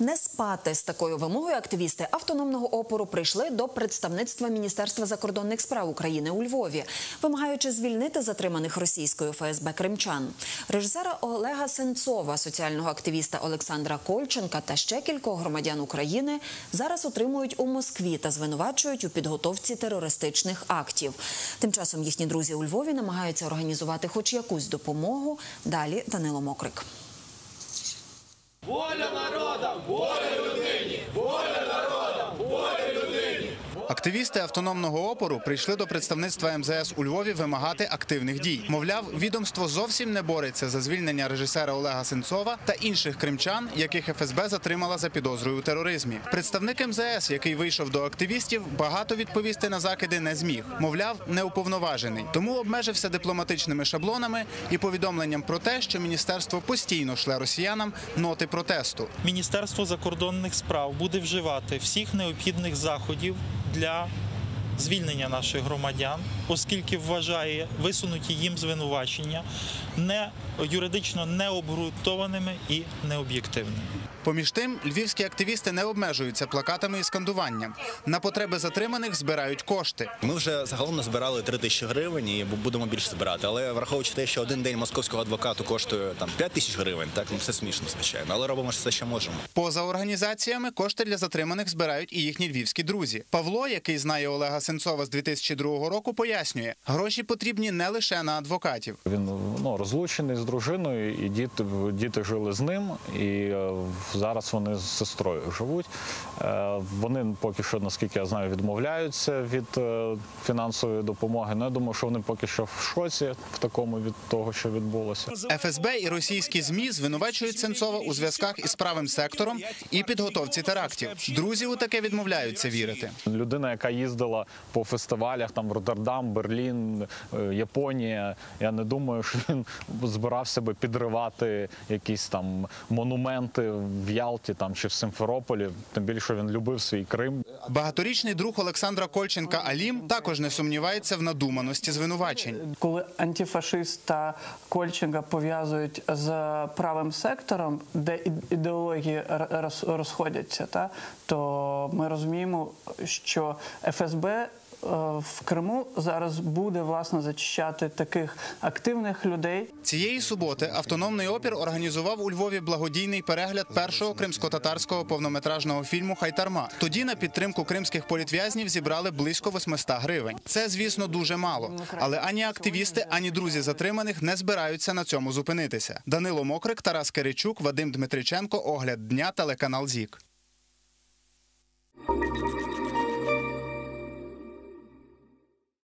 Не спати з такою вимогою активісти автономного опору прийшли до представництва Міністерства закордонних справ України у Львові, вимагаючи звільнити затриманих російською ФСБ кримчан. Режисера Олега Сенцова, соціального активіста Олександра Кольченка та ще кількох громадян України зараз утримують у Москві та звинувачують у підготовці терористичних актів. Тим часом їхні друзі у Львові намагаються організувати хоч якусь допомогу. Далі Данило Мокрик. One. Активісти автономного опору прийшли до представництва МЗС у Львові вимагати активних дій. Мовляв, відомство зовсім не бореться за звільнення режисера Олега Сенцова та інших кримчан, яких ФСБ затримала за підозрою у тероризмі. Представник МЗС, який вийшов до активістів, багато відповісти на закиди не зміг. Мовляв, не уповноважений. Тому обмежився дипломатичними шаблонами і повідомленням про те, що міністерство постійно шле росіянам ноти протесту. Міністерство закордонних справ буде вживати всіх необхідних заходів для звільнення наших громадян, оскільки вважає висунуті їм звинувачення не юридично необґрунтованими і необ'єктивними. Поміж тим, львівські активісти не обмежуються плакатами і скандуванням. На потреби затриманих збирають кошти. Ми вже загалом назбирали 3 тисячі гривень і будемо більше збирати. Але враховуючи те, що один день московського адвокату коштує там 5 тисяч гривень, так ну це смішно, звичайно. Але робимо все, що можемо. Поза організаціями кошти для затриманих збирають і їхні львівські друзі. Павло, який знає Олега Сенцова з 2002 року, пояснює, гроші потрібні не лише на адвокатів. Він ну, розлучений з дружиною, і діти, діти жили з ним, і е, зараз вони з сестрою живуть. Е, Вони поки що, наскільки я знаю, відмовляються від е, фінансової допомоги. Ну, я думаю, що вони поки що в шоці в такому від того, що відбулося. ФСБ і російські змі звинувачують Сенцова у зв'язках із правим сектором і підготовці терактів. Друзі у таке відмовляються вірити. Людина, яка їздила по фестивалях там в Роттердам, Берлін, е, Японія. Я не думаю, що він збирався би підривати якісь там монументи в Ялті там чи в Симферополі. Тим більше він любив свій Крим. Багаторічний друг Олександра Кольченка Алім також не сумнівається в надуманості звинувачень. Коли антифашист та Кольченка пов'язують з правим сектором, де ідеології розходяться, та, то ми розуміємо, що ФСБ в Криму зараз буде власне зачищати таких активних людей, Цієї суботи автономний опір організував у Львові благодійний перегляд першого кримсько-татарського повнометражного фільму Хайтарма. Тоді на підтримку кримських політв'язнів зібрали близько 800 гривень. Це, звісно, дуже мало. Але ані активісти, ані друзі затриманих не збираються на цьому зупинитися. Данило Мокрик, Тарас Киричук, Вадим Дмитриченко. Огляд дня телеканал ЗІК.